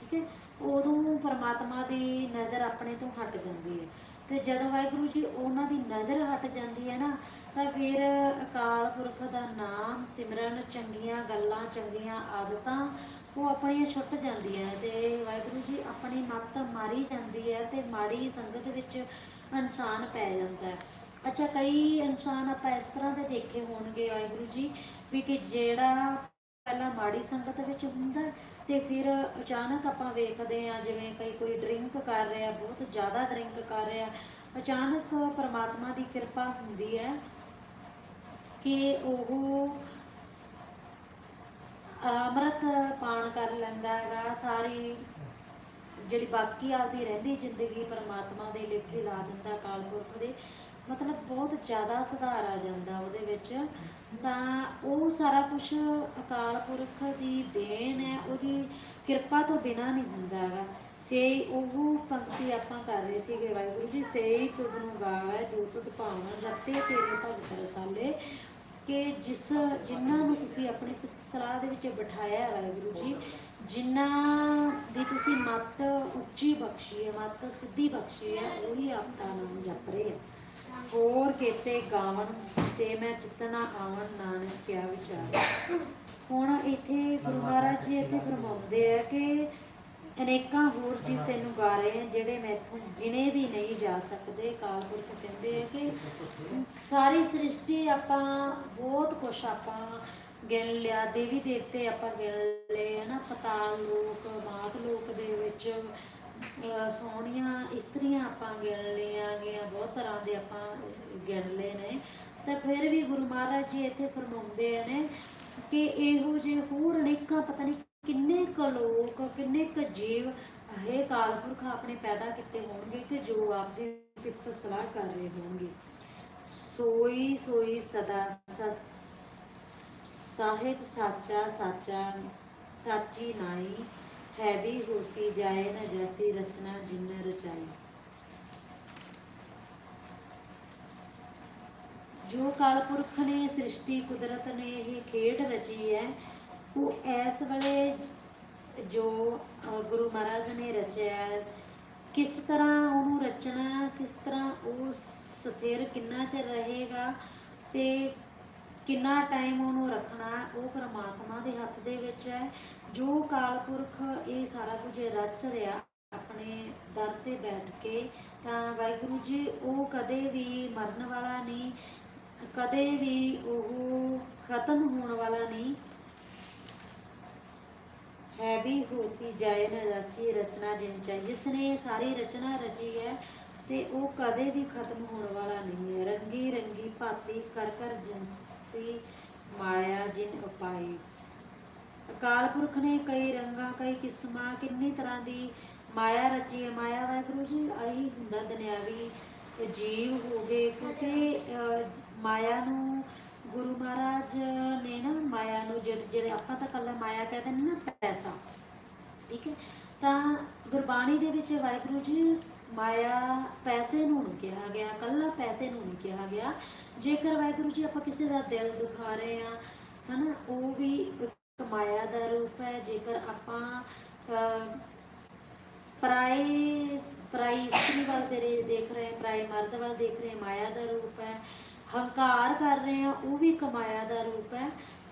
ਠੀਕ ਹੈ, ਉਦੋਂ ਪਰਮਾਤਮਾ ਦੀ ਨਜ਼ਰ ਆਪਣੇ ਤੋਂ ਹਟ ਜਾਂਦੀ ਹੈ। ਤੇ ਜਦੋਂ ਵਾਹਿਗੁਰੂ ਜੀ ਉਹਨਾਂ ਦੀ ਨਜ਼ਰ ਹਟ ਜਾਂਦੀ ਹੈ ਨਾ, ਤਾਂ ਫਿਰ ਅਕਾਲ ਪੁਰਖ ਦਾ ਨਾਮ, ਸਿਮਰਨ, ਚੰਗੀਆਂ ਗੱਲਾਂ, ਚੰਗੀਆਂ ਆਦਤਾਂ, ਉਹ ਆਪਣੀਆਂ ਛੁੱਟ ਜਾਂਦੀਆਂ ਤੇ ਵਾਹਿਗੁਰੂ ਜੀ ਆਪਣੀ ਮੱਤ ਮਾਰੀ ਜਾਂਦੀ ਹੈ ਤੇ ਮਾੜੀ ਸੰਗਤ ਵਿੱਚ ਇਨਸਾਨ ਪੈ ਜਾਂਦਾ ਹੈ। ਅੱਛਾ, ਕਈ ਇਨਸਾਨ ਆਪਾਂ ਇਸ ਤਰ੍ਹਾਂ ਦੇ ਦੇਖੇ ਹੋਣਗੇ ਵਾਹਿਗੁਰੂ ਜੀ ਵੀ ਕਿ ਜਿਹੜਾ ਪਹਿਲਾਂ ਮਾੜੀ ਸੰਗਤ ਵਿੱਚ ਹੁੰਦਾ ਤੇ ਫਿਰ ਅਚਾਨਕ ਆਪਾਂ ਵੇਖਦੇ ਆ ਜਿਵੇਂ ਕਈ ਕੋਈ ਡਰਿੰਕ ਕਰ ਰਿਹਾ, ਬਹੁਤ ਜ਼ਿਆਦਾ ਡਰਿੰਕ ਕਰ ਰਿਹਾ, ਅਚਾਨਕ ਪਰਮਾਤਮਾ ਦੀ ਕਿਰਪਾ ਹੁੰਦੀ ਹੈ ਕਿ ਉਹ ਅੰਮ੍ਰਿਤ ਪਾਣ ਕਰ ਲੈਂਦਾ ਹੈਗਾ, ਸਾਰੀ ਜਿਹੜੀ ਬਾਕੀ ਆਪਦੀ ਰਹਿੰਦੀ ਜ਼ਿੰਦਗੀ ਪਰਮਾਤਮਾ ਦੇ ਲੇਖੇ ਲਾ ਦਿੰਦਾ ਅਕਾਲ ਪੁਰਖ ਦੇ, ਮਤਲਬ ਬਹੁਤ ਜ਼ਿਆਦਾ ਸੁਧਾਰ ਆ ਜਾਂਦਾ ਉਹਦੇ ਵਿੱਚ। ਤਾਂ ਉਹ ਸਾਰਾ ਕੁਝ ਅਕਾਲ ਪੁਰਖ ਦੀ ਦੇਣ ਹੈ, ਉਹਦੀ ਕਿਰਪਾ ਤੋਂ ਬਿਨਾ ਨਹੀਂ ਹੁੰਦਾ ਹੈਗਾ। ਸੇ ਉਹ ਪੰਕਤੀ ਆਪਾਂ ਕਰ ਰਹੇ ਸੀਗੇ ਵਾਹਿਗੁਰੂ ਜੀ ਸੇ ਤੁਧ ਨੂੰ ਗਾਵੇ, ਜੋ ਤੁਧ ਭਾਵਨ ਰਤੇ ਤੇਰੇ ਭਗਤ ਰਸਾਲੇ। ਕਿ ਜਿਸ ਜਿਨ੍ਹਾਂ ਨੂੰ ਤੁਸੀਂ ਆਪਣੀ ਸਲਾਹ ਦੇ ਵਿੱਚ ਬਿਠਾਇਆ ਵਾਹਿਗੁਰੂ ਜੀ, ਜਿਨ੍ਹਾਂ ਦੀ ਤੁਸੀਂ ਮੱਤ ਉੱਚੀ ਬਖਸ਼ੀ ਹੈ, ਮੱਤ ਸਿੱਧੀ ਬਖਸ਼ੀ ਹੈ, ਉਹੀ ਆਪ ਦਾ ਨਾਮ ਜਪ ਰਹੇ ਹੈ ਹੋਰ ਕੀਤੇ ਗਾਵਨ ਤੇ ਮੈਂ ਚਿਤਨਾ ਆਵਨ ਨਾਨਕ ਕਿਆ ਵਿਚਾਰ। ਹੁਣ ਇੱਥੇ ਗੁਰੂ ਮਹਾਰਾਜ ਜੀ ਇੱਥੇ ਫਰਮਾਉਂਦੇ ਆ ਕਿ ਅਨੇਕਾਂ ਹੋਰ ਜੀਵ ਤੈਨੂੰ ਗਾ ਰਹੇ ਆ, ਜਿਹੜੇ ਮੈਥੋਂ ਗਿਣੇ ਵੀ ਨਹੀਂ ਜਾ ਸਕਦੇ। ਕਾਲ ਪੁਰਖ ਕਹਿੰਦੇ ਆ ਕਿ ਸਾਰੀ ਸ੍ਰਿਸ਼ਟੀ ਆਪਾਂ ਬਹੁਤ ਕੁਛ ਆਪਾਂ ਗਿਣ ਲਿਆ, ਦੇਵੀ ਦੇਵਤੇ ਆਪਾਂ ਗਿਣ ਲਏ, ਹਨਾ? ਪਤਾਲ ਲੋਕ, ਮਾਤ ਲੋਕ ਦੇ ਵਿੱਚ ਸੋਹਣੀਆਂ ਇਸਤਰੀਆਂ ਆਪਾਂ ਗਿਣ ਲਈਆਂ ਗਈਆਂ ਬਹੁਤ ਤਰ੍ਹਾਂ ਦੇ ਆਪਾਂ ਗਿਣ ਲਏ ਨੇ। ਤਾਂ ਫਿਰ ਵੀ ਗੁਰੂ ਮਹਾਰਾਜ ਜੀ ਇੱਥੇ ਫਰਮਾਉਂਦੇ ਨੇ ਕਿ ਇਹੋ ਜਿਹੇ ਹੋਰ ਅਨੇਕਾਂ ਪਤਾ ਨਹੀਂ ਕਿੰਨੇ ਕੁ ਲੋਕ, ਕਿੰਨੇ ਕੁ ਜੀਵ ਹੈ ਕਾਲਪੁਰਖ ਆਪਣੇ ਪੈਦਾ ਕੀਤੇ ਹੋਣਗੇ ਕਿ ਜੋ ਆਪਦੀ ਸਿਫਤ ਸਲਾਹ ਕਰ ਰਹੇ ਹੋਣਗੇ। ਸੋਈ ਸੋਈ ਸਦਾ ਸਤ ਸਾਹਿਬ ਸਾਚਾ ਸਾਚਾ ਸਾਚੀ ਨਾਈ ਹੈ ਵੀ ਹੋਸੀ ਜਾਏ ਨਾ ਜੈਸੀ ਰਚਨਾ ਜਿਨ ਰਚਾਈ। ਜੋ ਕਾਲਪੁਰਖ ਨੇ ਸ੍ਰਿਸ਼ਟੀ ਕੁਦਰਤ ਨੇ ਇਹ ਖੇਡ ਰਚੀ ਹੈ ਉਹ ਇਸ ਵੇਲੇ ਜੋ ਗੁਰੂ ਮਹਾਰਾਜ ਨੇ ਰਚਿਆ ਹੈ, ਕਿਸ ਤਰ੍ਹਾਂ ਉਹਨੂੰ ਰਚਣਾ ਕਿਸ ਤਰ੍ਹਾਂ ਉਹ ਸਥਿਰ ਕਿੰਨਾ ਚਿਰ ਰਹੇਗਾ ਤੇ ਕਿੰਨਾ ਟਾਈਮ ਉਹਨੂੰ ਰੱਖਣਾ ਉਹ ਪਰਮਾਤਮਾ ਦੇ ਹੱਥ ਦੇ ਵਿੱਚ ਹੈ। ਜੋ ਕਾਲਪੁਰਖ ਇਹ ਸਾਰਾ ਕੁਝ ਰਚ ਰਿਹਾ ਆਪਣੇ ਦਰ ਤੇ ਬੈਠ ਕੇ, ਤਾਂ ਵਾਹਿਗੁਰੂ ਜੀ, ਉਹ ਕਦੇ ਵੀ ਮਰਨ ਵਾਲਾ ਨਹੀਂ, ਕਦੇ ਵੀ ਉਹ ਖਤਮ ਹੋਣ ਵਾਲਾ ਨਹੀਂ। ਹੈ ਵੀ ਹੋਸੀ ਜਾਏ ਨ ਰਚੀ ਰਚਨਾ ਜਿਨ ਚਾਹੀ ਜਿਸ ਨੇ ਸਾਰੀ ਰਚਨਾ ਰਚੀ ਹੈ ਤੇ ਉਹ ਕਦੇ ਵੀ ਖਤਮ ਹੋਣ ਵਾਲਾ ਨਹੀਂ ਹੈ। ਰੰਗੀ ਰੰਗੀ ਭਾਤੀ ਕਰ ਕਰ ਜਿਨਸੀ ਮਾਇਆ ਜਿਨ ਉਪਾਈ ਅਕਾਲ ਪੁਰਖ ਨੇ ਕਈ ਰੰਗਾਂ ਕਈ ਕਿਸਮਾਂ ਕਿੰਨੀ ਤਰ੍ਹਾਂ ਦੀ ਮਾਇਆ ਰਚੀ ਹੈ। ਮਾਇਆ ਵਾਹਿਗੁਰੂ ਜੀ ਆਹੀ ਹੁੰਦਾ ਦੁਨਿਆਵੀ ਜੀਵ ਹੋ ਗਏ। ਕਿਉਂਕਿ ਅਹ, ਮਾਇਆ ਨੂੰ ਗੁਰੂ ਮਹਾਰਾਜ ਨੇ ਨਾ ਮਾਇਆ ਨੂੰ ਜਿਹੜੇ ਜਿਹੜੇ ਆਪਾਂ ਤਾਂ ਕੱਲਾ ਮਾਇਆ ਕਹਿੰਦੇ ਨੇ ਨਾ ਪੈਸਾ ਠੀਕ ਹੈ? ਤਾਂ ਗੁਰਬਾਣੀ ਦੇ ਵਿੱਚ ਵਾਹਿਗੁਰੂ ਜੀ ਮਾਇਆ ਪੈਸੇ ਨੂੰ ਨਹੀਂ ਕਿਹਾ ਗਿਆ ਕੱਲਾ ਪੈਸੇ ਨੂੰ ਨਹੀਂ ਕਿਹਾ ਗਿਆ। ਜੇਕਰ ਵਾਹਿਗੁਰੂ ਜੀ ਆਪਾਂ ਕਿਸੇ ਦਾ ਦਿਲ ਦੁਖਾ ਰਹੇ ਆ ਹਨਾ, ਉਹ ਵੀ ਇੱਕ ਮਾਇਆ ਦਾ ਰੂਪ ਹੈ। ਜੇਕਰ ਆਪਾਂ ਪਰਾਏ, ਪਰਾਈ ਇਸਤਰੀ ਵੱਲ ਤੇਰੇ ਦੇਖ ਰਹੇ ਹਾਂ ਮਰਦ ਵੱਲ ਦੇਖ ਰਹੇ ਮਾਇਆ ਦਾ ਰੂਪ ਹੈ। ਹੰਕਾਰ ਕਰ ਰਹੇ ਆ ਉਹ ਵੀ ਕਮਾਇਆ ਦਾ ਰੂਪ ਹੈ।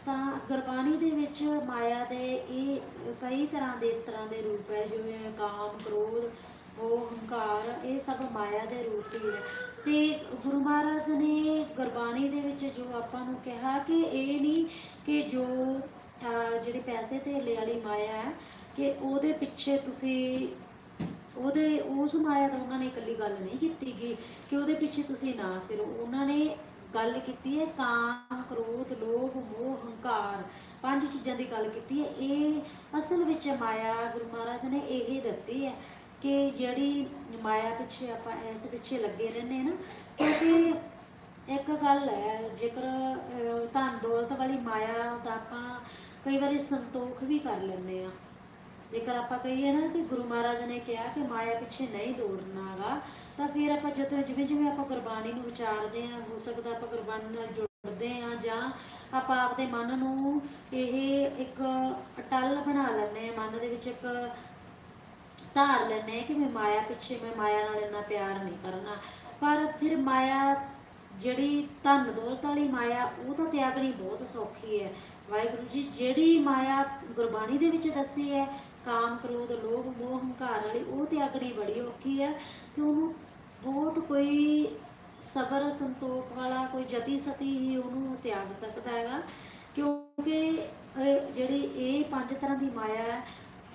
ਤਾਂ ਗੁਰਬਾਣੀ ਦੇ ਵਿੱਚ ਮਾਇਆ ਦੇ ਇਹ ਕਈ ਤਰ੍ਹਾਂ ਦੇ ਇਸ ਤਰ੍ਹਾਂ ਦੇ ਰੂਪ ਹੈ, ਜਿਵੇਂ ਕਾਮ, ਕ੍ਰੋਧ ਉਹ ਹੰਕਾਰ ਇਹ ਸਭ ਮਾਇਆ ਦੇ ਰੂਪ ਹੀ ਹੈ। ਤੇ ਗੁਰੂ ਮਹਾਰਾਜ ਨੇ ਗੁਰਬਾਣੀ ਦੇ ਵਿੱਚ ਜੋ ਆਪਾਂ ਨੂੰ ਕਿਹਾ ਕਿ ਇਹ ਨਹੀਂ ਕਿ ਜੋ ਅਹ, ਜਿਹੜੀ ਪੈਸੇ ਧੇਲੇ ਵਾਲੀ ਮਾਇਆ ਹੈ ਕਿ ਉਹਦੇ ਪਿੱਛੇ ਤੁਸੀਂ ਉਹਦੇ ਉਸ ਮਾਇਆ ਦਾ ਉਹਨਾਂ ਨੇ ਇਕੱਲੀ ਗੱਲ ਨਹੀਂ ਕੀਤੀ ਗਈ ਕਿ ਉਹਦੇ ਪਿੱਛੇ ਤੁਸੀਂ ਨਾ ਫਿਰੋ। ਉਹਨਾਂ ਨੇ ਗੱਲ ਕੀਤੀ ਹੈ ਕਾਮ ਕ੍ਰੋਧ ਲੋਭ ਮੋਹ ਹੰਕਾਰ। ਪੰਜ ਚੀਜ਼ਾਂ ਦੀ ਗੱਲ ਕੀਤੀ ਹੈ। ਇਹ ਅਸਲ ਵਿੱਚ ਮਾਇਆ ਗੁਰੂ ਮਹਾਰਾਜ ਨੇ ਇਹ ਦੱਸੀ ਹੈ ਕਿ ਜਿਹੜੀ ਮਾਇਆ ਪਿੱਛੇ ਆਪਾਂ ਇਸ ਪਿੱਛੇ ਲੱਗੇ ਰਹਿੰਦੇ ਹਾਂ ਨਾ ਕਿਉਂਕਿ ਇੱਕ ਗੱਲ ਹੈ, ਜੇਕਰ ਧਨ ਦੌਲਤ ਵਾਲੀ ਮਾਇਆ ਦਾ ਆਪਾਂ ਕਈ ਵਾਰੀ ਸੰਤੋਖ ਵੀ ਕਰ ਲੈਂਦੇ ਆ ਜੇਕਰ ਆਪਾਂ ਕਹੀਏ ਨਾ ਕਿ ਗੁਰੂ ਮਹਾਰਾਜ ਨੇ ਕਿਹਾ ਕਿ ਮਾਇਆ ਪਿੱਛੇ ਨਹੀਂ ਦੌੜਨਾਗਾ ਤਾਂ ਫਿਰ ਆਪਾਂ ਜਦੋਂ ਜਿਵੇਂ ਜਿਵੇਂ ਆਪਾਂ ਗੁਰਬਾਣੀ ਨੂੰ ਵਿਚਾਰਦੇ ਆ ਹੋ ਸਕਦਾ ਆਪਾਂ ਗੁਰਬਾਣੀ ਨਾਲ ਜੁੜਦੇ ਆ ਜਾਂ ਆਪਾਂ ਆਪਦੇ ਮਨ ਨੂੰ ਇਹ ਇੱਕ ਅਟਲ ਬਣਾ ਲੈਂਦੇ ਆ ਮਨ ਦੇ ਵਿੱਚ ਇੱਕ ਧਾਰ ਲੈਂਦੇ ਹਾਂ ਕਿ ਮੈਂ ਮਾਇਆ ਪਿੱਛੇ, ਮੈਂ ਮਾਇਆ ਨਾਲ ਇੰਨਾ ਪਿਆਰ ਨਹੀਂ ਕਰਨਾ। ਪਰ ਫਿਰ ਮਾਇਆ ਜਿਹੜੀ ਧਨ ਦੌਲਤ ਵਾਲੀ ਮਾਇਆ, ਉਹ ਤਾਂ ਤਿਆਗਣੀ ਬਹੁਤ ਸੌਖੀ ਹੈ। ਵਾਹਿਗੁਰੂ ਜੀ, ਜਿਹੜੀ ਮਾਇਆ ਗੁਰਬਾਣੀ ਦੇ ਵਿੱਚ ਦੱਸੀ ਹੈ, ਕਾਮ, ਕ੍ਰੋਧ, ਲੋਭ, ਮੋਹ, ਹੰਕਾਰ ਵਾਲੀ, ਉਹ ਤਿਆਗਣੀ ਬੜੀ ਔਖੀ ਹੈ। ਤੇ ਉਹਨੂੰ ਬਹੁਤ ਕੋਈ ਸਬਰ ਸੰਤੋਖ ਵਾਲਾ, ਕੋਈ ਜਤੀ ਸਤੀ ਹੀ ਉਹਨੂੰ ਤਿਆਗ ਸਕਦਾ ਹੈਗਾ। ਕਿਉਂਕਿ ਜਿਹੜੀ ਇਹ ਪੰਜ ਤਰ੍ਹਾਂ ਦੀ ਮਾਇਆ ਹੈ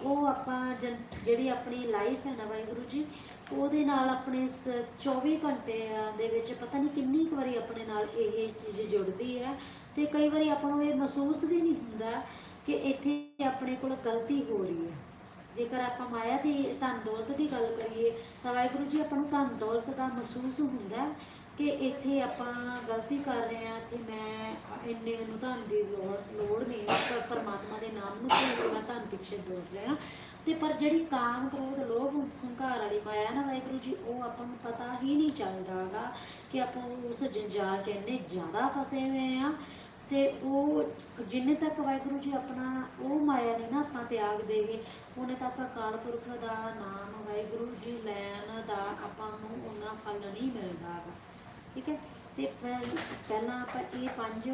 ਉਹ ਆਪਾਂ ਜਨ- ਜਿਹੜੀ ਆਪਣੀ ਲਾਈਫ ਹੈ ਨਾ ਵਾਹਿਗੁਰੂ ਜੀ, ਉਹਦੇ ਨਾਲ ਆਪਣੇ ਸ- 24 ਘੰਟਿਆਂ ਦੇ ਵਿੱਚ ਪਤਾ ਨਹੀਂ ਕਿੰਨੀ ਕੁ ਵਾਰੀ ਆਪਣੇ ਨਾਲ ਇਹ ਚੀਜ਼ ਜੁੜਦੀ ਹੈ ਤੇ ਕਈ ਵਾਰੀ ਆਪਾਂ ਨੂੰ ਇਹ ਮਹਿਸੂਸ ਵੀ ਨਹੀਂ ਹੁੰਦਾ ਕਿ ਇੱਥੇ ਆਪਣੇ ਕੋਲ ਗਲਤੀ ਹੋ ਰਹੀ ਹੈ। ਜੇਕਰ ਆਪਾਂ ਮਾਇਆ ਦੀ ਧਨ ਦੌਲਤ ਦੀ ਗੱਲ ਕਰੀਏ ਤਾਂ ਵਾਹਿਗੁਰੂ ਜੀ ਆਪਾਂ ਨੂੰ ਧਨ ਦੌਲਤ ਦਾ ਮਹਿਸੂਸ ਹੁੰਦਾ ਕਿ ਇੱਥੇ ਆਪਾਂ ਗਲਤੀ ਕਰ ਰਹੇ ਹਾਂ ਤੇ ਮੈਂ ਇੰਨੇ ਮੈਨੂੰ ਧਨ ਦੀ ਲੋੜ ਲੋੜ ਨਹੀਂ, ਪਰ ਪਰਮਾਤਮਾ ਦੇ ਨਾਮ ਨੂੰ ਭੁੱਲ ਮੈਂ ਧਨ ਪਿੱਛੇ ਦੌੜ ਰਿਹਾ ਤੇ ਪਰ ਜਿਹੜੀ ਕਾਮ, ਕ੍ਰੋਧ, ਲੋਭ, ਹੰਕਾਰ ਵਾਲੀ ਮਾਇਆ ਨਾ ਵਾਹਿਗੁਰੂ ਜੀ, ਉਹ ਆਪਾਂ ਨੂੰ ਪਤਾ ਹੀ ਨਹੀਂ ਚੱਲਦਾਗਾ ਕਿ ਆਪਾਂ ਉਸ ਜੰਜਾਲ 'ਚ ਇੰਨੇ ਜ਼ਿਆਦਾ ਫਸੇ ਹੋਏ ਆ ਤੇ ਉਹ ਜਿੰਨੇ ਤੱਕ ਵਾਹਿਗੁਰੂ ਜੀ ਆਪਣਾ ਉਹ ਮਾਇਆ ਨਹੀਂ ਨਾ ਆਪਾਂ ਤਿਆਗ ਦੇਗੇ, ਉਹਨੇ ਤੱਕ ਅਕਾਲ ਪੁਰਖ ਦਾ ਨਾਮ ਵਾਹਿਗੁਰੂ ਜੀ ਲੈਣ ਦਾ ਆਪਾਂ ਨੂੰ ਉਹਨਾਂ ਫਲ ਨਹੀਂ ਮਿਲਦਾ ਗਾ। ਠੀਕ ਹੈ? ਤੇ ਪਹਿ- ਪਹਿਲਾਂ ਆਪਾਂ ਇਹ ਪੰਜ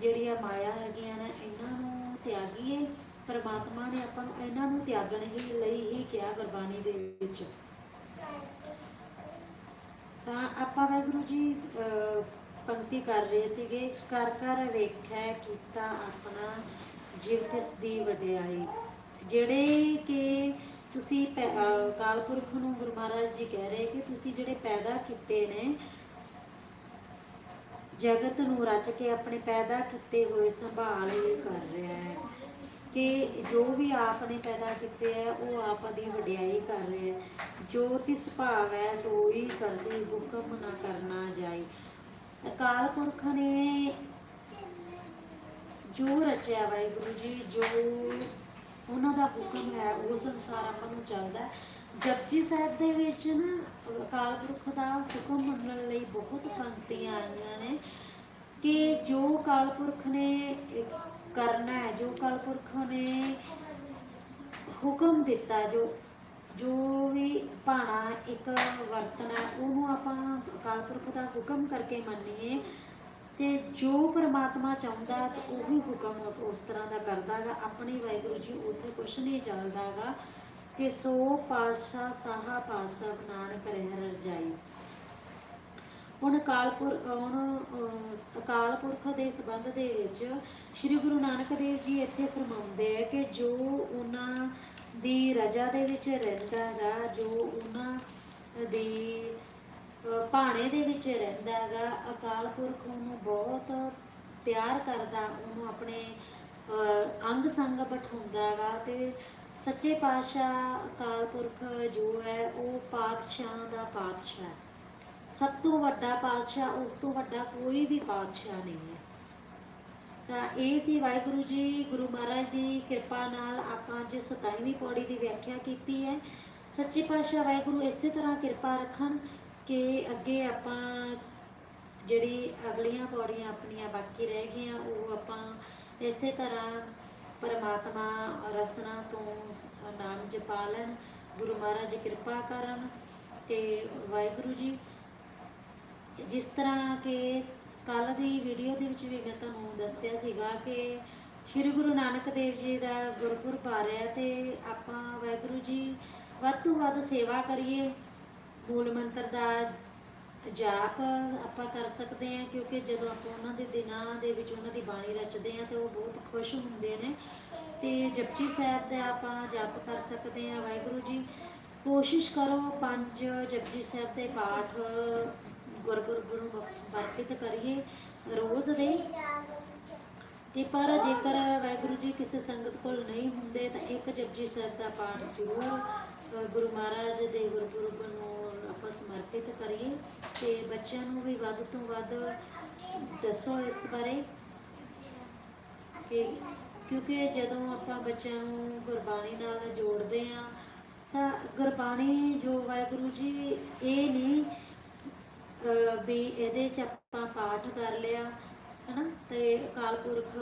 ਜਿਹੜੀਆਂ ਮਾਇਆ ਹੈਗੀਆਂ ਨੇ ਇਹਨਾਂ ਨੂੰ ਤਿਆਗੀਏ। ਪਰਮਾਤਮਾ ਨੇ ਆਪਾਂ ਨੂੰ ਇਹਨਾਂ ਨੂੰ ਤਿਆਗਣ ਹੀ ਲਈ ਹੀ ਕਿਹਾ ਗੁਰਬਾਣੀ ਦੇ ਵਿੱਚ। ਤਾਂ ਆਪਾਂ ਵਾਹਿਗੁਰੂ ਜੀ ਅਹ, ਪੰਕਤੀ ਕਰ ਰਹੇ ਸੀਗੇ ਕਰ ਕਰ ਵੇਖੈ ਕੀਤਾ ਆਪਣਾ ਜੀਵ ਤਿਸ ਦੀ ਵਡਿਆਈ। ਜਿਹੜੇ ਕਿ ਤੁਸੀਂ ਪੈ- ਅਹ, ਪੁਰਖ ਨੂੰ ਗੁਰੂ ਮਹਾਰਾਜ ਜੀ ਕਹਿ ਰਹੇ ਕਿ ਤੁਸੀਂ ਜਿਹੜੇ ਪੈਦਾ ਕੀਤੇ ਨੇ ਜਗਤ ਨੂੰ ਰਚ ਕੇ ਆਪਣੇ ਪੈਦਾ ਕੀਤੇ ਹੋਏ ਸੰਭਾਲ ਲਈ ਕਰ ਰਿਹਾ ਹੈ। ਕਿ ਜੋ ਵੀ ਆਪ ਨੇ ਪੈਦਾ ਕੀਤੇ ਹੈ, ਉਹ ਆਪ ਦੀ ਵਡਿਆਈ ਕਰ ਰਿਹਾ ਹੈ। ਜੋ ਤਿਸ ਭਾਵ ਹੈ, ਸੋ ਹੀ ਕਰਦੀ ਹੁਕਮ ਨਾ ਕਰਨਾ ਜਾਈ ਅਕਾਲ ਪੁਰਖ ਨੇ ਜੋ ਰਚਿਆ ਵਾਹਿਗੁਰੂ ਜੀ, ਜੋ ਉਹਨਾਂ ਦਾ ਹੁਕਮ ਹੈ ਉਸ ਅਨੁਸਾਰ ਆਪਾਂ ਨੂੰ ਚੱਲਦਾ ਹੈ। ਜਪਜੀ ਸਾਹਿਬ ਦੇ ਵਿੱਚ ਨਾ ਅਕਾਲ ਪੁਰਖ ਦਾ ਹੁਕਮ ਮੰਨਣ ਲਈ ਬਹੁਤ ਪੰਕਤੀਆਂ ਆਈਆਂ ਨੇ ਕਿ ਜੋ ਅਕਾਲ ਪੁਰਖ ਨੇ ਕਰਨਾ ਹੈ ਜੋ ਅਕਾਲ ਪੁਰਖ ਨੇ ਹੁਕਮ ਦਿੱਤਾ ਜੋ ਜੋ ਵੀ ਭਾਣਾ ਇੱਕ ਵਰਤਣਾ ਹੈ, ਉਹਨੂੰ ਆਪਾਂ ਅਕਾਲ ਪੁਰਖ ਦਾ ਹੁਕਮ ਕਰਕੇ ਮੰਨੀਏ ਤੇ ਜੋ ਪ੍ਰਮਾਤਮਾ ਚਾਹੁੰਦਾ ਤੇ ਉਹੀ ਹੁਕਮ ਉਸ ਤਰ੍ਹਾਂ ਦਾ ਕਰਦਾਗਾ ਆਪਣੀ ਵਾਹਿਗੁਰੂ ਜੀ ਉੱਥੇ ਕੁਛ ਨਹੀਂ ਚੱਲਦਾਗਾ ਤੇ ਸੋ ਪਾਸਾ ਸਾਹਾ ਪਾਸਾ ਨਾਨਕ ਰਹਿ ਰਜਾਈ। ਹੁਣ ਅਕਾਲਪੁਰ ਹੁਣ ਅਕਾਲ ਪੁਰਖ ਦੇ ਸੰਬੰਧ ਦੇ ਵਿੱਚ ਸ੍ਰੀ ਗੁਰੂ ਨਾਨਕ ਦੇਵ ਜੀ ਇੱਥੇ ਫਰਮਾਉਂਦੇ ਆ ਕਿ ਜੋ ਉਹਨਾਂ ਦੀ ਰਜਾ ਦੇ ਵਿੱਚ ਰਹਿੰਦਾ ਹੈਗਾ ਜੋ ਉਹਨਾਂ ਦੀ ਭਾਣੇ ਦੇ ਵਿੱਚ ਰਹਿੰਦਾ ਹੈਗਾ ਅਕਾਲ ਪੁਰਖ ਉਹਨੂੰ ਬਹੁਤ ਪਿਆਰ ਕਰਦਾ ਉਹਨੂੰ ਆਪਣੇ ਅਹ, ਅੰਗ ਸੰਗ ਬਿਠਾਉਂਦਾ ਹੈਗਾ ਤੇ ਸੱਚੇ ਪਾਤਸ਼ਾਹ ਅਕਾਲ ਪੁਰਖ ਜੋ ਹੈ, ਉਹ ਪਾਤਸ਼ਾਹਾਂ ਦਾ ਪਾਤਸ਼ਾਹ ਸਭ ਤੋਂ ਵੱਡਾ ਪਾਤਸ਼ਾਹ, ਉਸ ਤੋਂ ਵੱਡਾ ਕੋਈ ਵੀ ਪਾਤਸ਼ਾਹ ਨਹੀਂ ਹੈ। ਤਾਂ ਇਹ ਸੀ ਵਾਹਿਗੁਰੂ ਜੀ, ਗੁਰੂ ਮਹਾਰਾਜ ਦੀ ਕਿਰਪਾ ਨਾਲ ਆਪਾਂ ਅੱਜ 27ਵੀਂ ਪੌੜੀ ਦੀ ਵਿਆਖਿਆ ਕੀਤੀ ਹੈ, ਸੱਚੇ ਪਾਤਸ਼ਾਹ ਵਾਹਿਗੁਰੂ ਇਸੇ ਤਰ੍ਹਾਂ ਕਿਰਪਾ ਰੱਖਣ ਕਿ ਅੱਗੇ ਆਪਾਂ ਜਿਹੜੀ ਅਗਲੀਆਂ ਪੌੜੀਆਂ ਆਪਣੀਆਂ ਬਾਕੀ ਰਹਿ ਗਈਆਂ, ਉਹ ਆਪਾਂ ਇਸੇ ਤਰ੍ਹਾਂ ਪਰਮਾਤਮਾ ਰਸਨਾ ਤੋਂ ਨਾਮ ਜਪਾ ਲੈਣ ਗੁਰੂ ਮਹਾਰਾਜ ਕਿਰਪਾ ਕਰਨ ਤੇ ਵਾਹਿਗੁਰੂ ਜੀ। ਜਿਸ ਤਰ੍ਹਾਂ ਕਿ ਕੱਲ ਦੀ ਵੀਡੀਓ ਦੇ ਵਿੱਚ ਵੀ ਮੈਂ ਤੁਹਾਨੂੰ ਦੱਸਿਆ ਸੀਗਾ ਕਿ ਸ੍ਰੀ ਗੁਰੂ ਨਾਨਕ ਦੇਵ ਜੀ ਦਾ ਗੁਰਪੁਰਬ ਆ ਰਿਹਾ ਤੇ ਆਪਾਂ ਵਾਹਿਗੁਰੂ ਜੀ ਵੱਧ ਤੋਂ ਵੱਧ ਸੇਵਾ ਕਰੀਏ। ਮੂਲ ਮੰਤਰ ਦਾ ਜਾਪ ਆਪਾਂ ਕਰ ਸਕਦੇ ਹਾਂ, ਕਿਉਂਕਿ ਜਦੋਂ ਆਪਾਂ ਉਹਨਾਂ ਦੇ ਦਿਨਾਂ ਦੇ ਵਿੱਚ ਉਹਨਾਂ ਦੀ ਬਾਣੀ ਰਚਦੇ ਹਾਂ, ਤੇ ਉਹ ਬਹੁਤ ਖੁਸ਼ ਹੁੰਦੇ ਨੇ। ਤੇ ਜਪਜੀ ਸਾਹਿਬ ਦਾ ਆਪਾਂ ਜਾਪ ਕਰ ਸਕਦੇ ਹਾਂ, ਵਾਹਿਗੁਰੂ ਜੀ। ਕੋਸ਼ਿਸ਼ ਕਰੋ ਪੰਜ ਜਪਜੀ ਸਾਹਿਬ ਦੇ ਪਾਠ ਗੁਰਪੁਰਬ ਨੂੰ ਸਮਰਪਿਤ ਕਰੀਏ ਰੋਜ਼ ਦੇ। ਤੇ ਪਰ ਜੇਕਰ ਵਾਹਿਗੁਰੂ ਜੀ ਕਿਸੇ ਸੰਗਤ ਕੋਲ ਨਹੀਂ ਹੁੰਦੇ, ਤਾਂ ਇੱਕ ਜਪਜੀ ਸਾਹਿਬ ਦਾ ਪਾਠ ਜ਼ਰੂਰ ਗੁਰੂ ਮਹਾਰਾਜ ਦੇ ਗੁਰਪੁਰਬ ਨੂੰ ਆਪਾਂ ਸਮਰਪਿਤ ਕਰੀਏ ਤੇ ਬੱਚਿਆਂ ਨੂੰ ਵੀ ਵੱਧ ਤੋਂ ਵੱਧ ਦੱਸੋ ਇਸ ਬਾਰੇ ਕਿ ਕਿਉਂਕਿ ਜਦੋਂ ਆਪਾਂ ਬੱਚਿਆਂ ਨੂੰ ਗੁਰਬਾਣੀ ਨਾਲ ਜੋੜਦੇ ਆ ਤਾਂ ਗੁਰਬਾਣੀ ਜੋ ਵਾਹਿਗੁਰੂ ਜੀ, ਇਹ ਨਹੀਂ, ਅਹ ਵੀ ਇਹਦੇ ਚ ਆਪਾਂ ਪਾਠ ਕਰ ਲਿਆ, ਹਨਾ? ਤੇ ਅਕਾਲ ਪੁਰਖ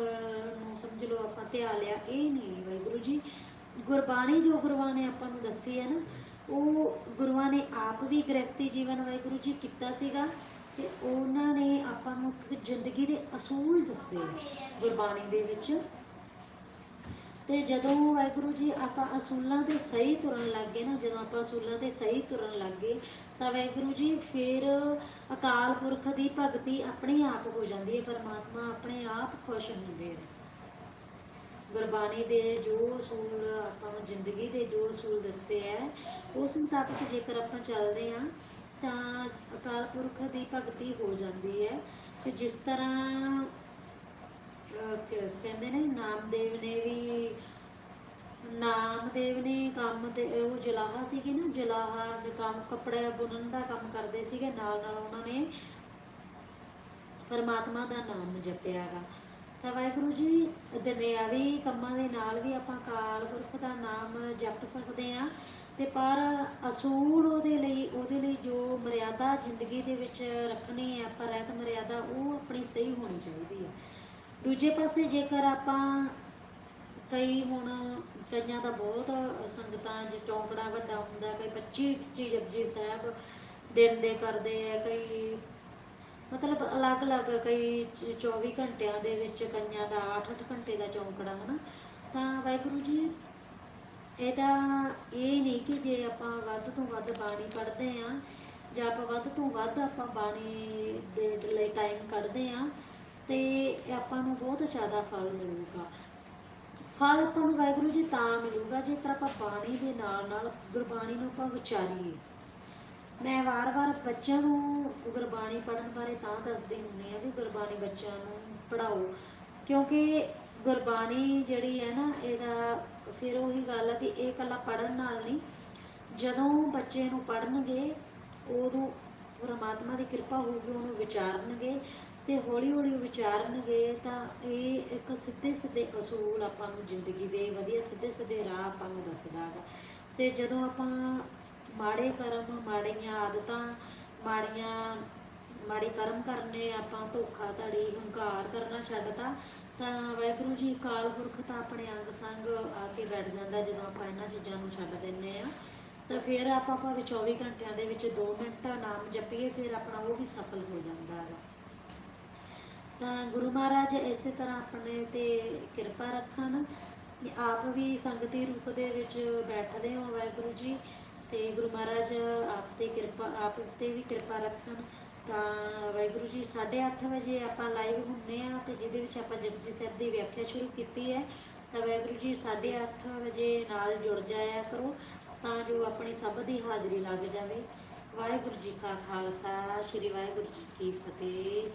ਨੂੰ ਸਮਝ ਲਓ, ਆਪਾਂ ਧਿਆ ਲਿਆ, ਇਹ ਨਹੀਂ ਵਾਹਿਗੁਰੂ ਜੀ। ਗੁਰਬਾਣੀ ਜੋ ਗੁਰਬਾਣੀ ਆਪਾਂ ਨੂੰ ਦੱਸੀ ਹੈ ਨਾ ਉਹ ਗੁਰੂਆਂ ਨੇ ਆਪ ਵੀ ਗ੍ਰਸਤੀ ਜੀਵਨ ਵਾਹਿਗੁਰੂ ਜੀ ਕੀਤਾ ਸੀਗਾ ਤੇ ਉਹਨਾਂ ਨੇ ਆਪਾਂ ਨੂੰ ਇੱਕ ਜ਼ਿੰਦਗੀ ਦੇ ਅਸੂਲ ਦੱਸੇ ਗੁਰਬਾਣੀ ਦੇ ਵਿੱਚ। ਤੇ ਜਦੋਂ ਵਾਹਿਗੁਰੂ ਜੀ ਆਪਾਂ ਅਸੂਲਾਂ ਤੇ ਸਹੀ ਤੁਰਨ ਲੱਗ ਗਏ ਨਾ, ਜਦੋਂ ਆਪਾਂ ਅਸੂਲਾਂ ਤੇ ਸਹੀ ਤੁਰਨ ਲੱਗ ਗਏ, ਤਾਂ ਵਾਹਿਗੁਰੂ ਜੀ ਫਿਰ ਅਕਾਲ ਪੁਰਖ ਦੀ ਭਗਤੀ ਆਪਣੇ ਆਪ ਹੋ ਜਾਂਦੀ ਹੈ, ਪਰਮਾਤਮਾ ਆਪਣੇ ਆਪ ਖੁਸ਼ ਹੁੰਦੇ ਨੇ। ਗੁਰਬਾਣੀ ਦੇ ਜੋ ਅਸੂਲ ਆਪਾਂ ਨੂੰ ਜ਼ਿੰਦਗੀ ਦੇ ਜੋ ਅਸੂਲ ਦੱਸੇ ਹੈ ਉਸ ਮੁਤਾਬਕ ਜੇਕਰ ਆਪਾਂ ਚੱਲਦੇ ਹਾਂ ਤਾਂ ਅਕਾਲ ਪੁਰਖ ਦੀ ਭਗਤੀ ਹੋ ਜਾਂਦੀ ਹੈ ਤੇ ਜਿਸ ਤਰ੍ਹਾਂ ਕਹਿੰਦੇ ਨੇ ਨਾਮਦੇਵ ਨੇ ਵੀ, ਨਾਮਦੇਵ ਨੇ ਕੰਮ ਤੇ ਉਹ ਜਲਾਹਾ ਸੀਗੇ ਨਾ, ਜਲਾਹਾ ਦੇ ਕੰਮ, ਕੱਪੜੇ ਬੁਣਨ ਦਾ ਕੰਮ ਕਰਦੇ ਸੀਗੇ ਨਾਲ ਨਾਲ ਉਹਨਾਂ ਨੇ ਪਰਮਾਤਮਾ ਦਾ ਨਾਮ ਜਪਿਆਗਾ ਤਾਂ ਵਾਹਿਗੁਰੂ ਜੀ ਦੁਨਿਆਵੀ ਕੰਮਾਂ ਦੇ ਨਾਲ ਵੀ ਆਪਾਂ ਕਾਲ ਪੁਰਖ ਦਾ ਨਾਮ ਜਪ ਸਕਦੇ ਆ। ਤੇ ਪਰ ਅਸੂਲ ਉਹਦੇ ਲਈ ਉਹਦੇ ਲਈ ਜੋ ਮਰਿਆਦਾ ਜ਼ਿੰਦਗੀ ਦੇ ਵਿੱਚ ਰੱਖਣੀ ਹੈ, ਆਪਾਂ ਰਹਿਤ ਮਰਿਆਦਾ, ਉਹ ਆਪਣੀ ਸਹੀ ਹੋਣੀ ਚਾਹੀਦੀ ਹੈ ਦੂਜੇ ਪਾਸੇ ਜੇਕਰ ਆਪਾਂ ਕਈ ਹੁਣ ਕਈਆਂ ਦਾ ਬਹੁਤ ਸੰਗਤਾਂ 'ਚ ਚੌਂਕੜਾ ਵੱਡਾ ਹੁੰਦਾ, ਕਈ 25 25 ਜਪਜੀ ਸਾਹਿਬ ਦਿਨ ਦੇ ਕਰਦੇ ਆ, ਕਈ ਮਤਲਬ ਅਲੱਗ-ਅਲੱਗ ਕਈ ਚ- 24 ਘੰਟਿਆਂ ਦੇ ਵਿੱਚ ਕਈਆਂ ਦਾ 8-8 ਘੰਟੇ ਦਾ ਚੌਂਕੜਾ, ਹਨਾ? ਤਾਂ ਵਾਹਿਗੁਰੂ ਜੀ, ਇਹਦਾ ਇਹ ਨਹੀਂ ਕਿ ਜੇ ਆਪਾਂ ਵੱਧ ਤੋਂ ਵੱਧ ਬਾਣੀ ਪੜ੍ਹਦੇ ਆ ਜਾਂ ਆਪਾਂ ਵੱਧ ਤੋਂ ਵੱਧ ਆਪਾਂ ਬਾਣੀ ਦੇ ਲਈ ਟਾਈਮ ਕੱਢਦੇ ਆ ਤੇ ਆਪਾਂ ਨੂੰ ਬਹੁਤ ਜ਼ਿਆਦਾ ਫਲ ਮਿਲੂਗਾ। ਫਲ ਆਪਾਂ ਨੂੰ ਵਾਹਿਗੁਰੂ ਜੀ ਤਾਂ ਮਿਲੂਗਾ ਜੇਕਰ ਆਪਾਂ ਬਾਣੀ ਦੇ ਨਾਲ ਨਾਲ ਗੁਰਬਾਣੀ ਨੂੰ ਆਪਾਂ ਵਿਚਾਰੀਏ। ਮੈਂ ਵਾਰ-ਵਾਰ ਬੱਚਿਆਂ ਨੂੰ ਗੁਰਬਾਣੀ ਪੜ੍ਹਨ ਬਾਰੇ ਤਾਂ ਦੱਸਦੀ ਹੁੰਦੀ ਆ ਵੀ ਗੁਰਬਾਣੀ ਬੱਚਿਆਂ ਨੂੰ ਪੜ੍ਹਾਓ, ਕਿਉਂਕਿ ਗੁਰਬਾਣੀ ਜਿਹੜੀ ਹੈ ਨਾ, ਇਹਦਾ ਫਿਰ ਉਹੀ ਗੱਲ ਆ ਵੀ ਇਹ ਇਕੱਲਾ ਪੜ੍ਹਨ ਨਾਲ ਨਹੀਂ, ਜਦੋਂ ਬੱਚੇ ਨੂੰ ਪੜ੍ਹਨਗੇ, ਉਦੋਂ ਪਰਮਾਤਮਾ ਦੀ ਕਿਰਪਾ ਹੋਊਗੀ, ਉਹਨੂੰ ਵਿਚਾਰਨਗੇ ਤੇ ਹੌਲੀ ਹੌਲੀ ਵਿਚਾਰਨਗੇ, ਤਾਂ ਇਹ ਇੱਕ ਸਿੱਧੇ ਸਿੱਧੇ ਅਸੂਲ ਆਪਾਂ ਨੂੰ ਜ਼ਿੰਦਗੀ ਦੇ, ਵਧੀਆ ਸਿੱਧੇ ਸਿੱਧੇ ਰਾਹ ਆਪਾਂ ਨੂੰ ਦੱਸਦਾ ਹੈਗਾ ਤੇ ਜਦੋਂ ਆਪਾਂ ਮਾੜੇ ਕਰਮ, ਮਾੜੀਆਂ ਆਦਤਾਂ, ਮਾੜੀਆਂ, ਮਾੜੇ ਕਰਮ ਕਰਨੇ, ਆਪਾਂ ਧੋਖਾ, ਧੜੀ, ਹੰਕਾਰ ਕਰਨਾ ਛੱਡਤਾ, ਤਾਂ ਵਾਹਿਗੁਰੂ ਜੀ ਕਾਲ ਪੁਰਖ ਤਾਂ ਆਪਣੇ ਅੰਗ ਸੰਗ ਆ ਕੇ ਬੈਠ ਜਾਂਦਾ ਜਦੋਂ ਆਪਾਂ ਇਹਨਾਂ ਚੀਜ਼ਾਂ ਨੂੰ ਛੱਡ ਦਿੰਨੇ ਆ ਤਾਂ ਫਿਰ ਆਪਾਂ ਭਾਵੇਂ 24 ਘੰਟਿਆਂ ਦੇ ਵਿੱਚ 2 ਮਿੰਟਾਂ ਨਾਮ ਜਪੀਏ, ਫਿਰ ਆਪਣਾ ਉਹ ਵੀ ਸਫਲ ਹੋ ਜਾਂਦਾ ਹੈ। ਤਾਂ ਗੁਰੂ ਮਹਾਰਾਜ ਇਸੇ ਤਰ੍ਹਾਂ ਆਪਣੇ ਤੇ ਕਿਰਪਾ ਰੱਖਣ, ਆਪ ਵੀ ਸੰਗਤੀ ਰੂਪ ਦੇ ਵਿੱਚ ਬੈਠਦੇ ਹੋ ਵਾਹਿਗੁਰੂ ਜੀ। ਤੇ ਗੁਰੂ ਮਹਾਰਾਜ ਆਪ ਤੇ ਕਿਰਪਾ, ਆਪ ਤੇ ਵੀ ਕਿਰਪਾ ਰੱਖਣ, ਤਾਂ ਵਾਹਿਗੁਰੂ ਜੀ 8:30 ਵਜੇ ਆਪਾਂ ਲਾਈਵ ਹੁੰਨੇ ਆ ਤੇ ਜਿਹਦੇ ਵਿੱਚ ਆਪਾਂ ਜਪਜੀ ਸਾਹਿਬ ਦੀ ਵਿਆਖਿਆ ਸ਼ੁਰੂ ਕੀਤੀ ਹੈ। ਤਾਂ ਵਾਹਿਗੁਰੂ ਜੀ 8:30 ਵਜੇ ਨਾਲ ਜੁੜ ਜਾਇਆ ਕਰੋ, ਤਾਂ ਜੋ ਆਪਣੀ ਸਭ ਦੀ ਹਾਜ਼ਰੀ ਲੱਗ ਜਾਵੇ। ਵਾਹਿਗੁਰੂ ਜੀ ਕਾ ਖਾਲਸਾ, ਸ੍ਰੀ ਵਾਹਿਗੁਰੂ ਜੀ ਕੀ ਫਤਿਹ।